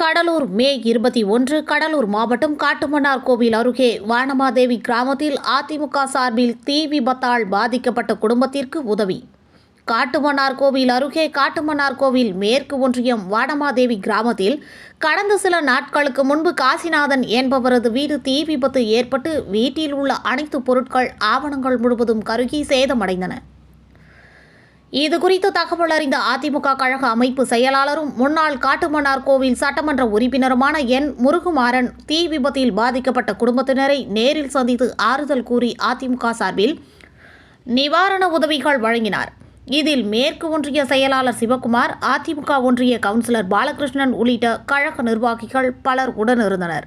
கடலூர் மே இருபத்தி ஒன்று கடலூர் மாவட்டம் காட்டுமன்னார் கோவில் அருகே வானமாதேவி கிராமத்தில் அதிமுக சார்பில் தீ விபத்தால் பாதிக்கப்பட்ட குடும்பத்திற்கு உதவி. காட்டுமன்னார் கோவில் அருகே காட்டுமன்னார் கோவில் மேற்கு ஒன்றியம் வானமாதேவி கிராமத்தில் கடந்த சில நாட்களுக்கு முன்பு காசிநாதன் என்பவரது வீடு தீ விபத்து ஏற்பட்டு வீட்டில் உள்ள அனைத்து பொருட்கள் ஆவணங்கள் முழுவதும் கருகி சேதமடைந்தன. இது குறித்து தகவல் அறிந்த அதிமுக கழக அமைப்பு செயலாளரும் முன்னாள் காட்டுமன்னார் கோவில் சட்டமன்ற உறுப்பினருமான என் முருகுமாறன் தீ விபத்தில் பாதிக்கப்பட்ட குடும்பத்தினரை நேரில் சந்தித்து ஆறுதல் கூறி அதிமுக சார்பில் நிவாரண உதவிகள் வழங்கினார். இதில் மேற்கு ஒன்றிய செயலாளர் சிவகுமார் அதிமுக ஒன்றிய கவுன்சிலர் பாலகிருஷ்ணன் உள்ளிட்ட கழக நிர்வாகிகள் பலர் உடனிருந்தனர்.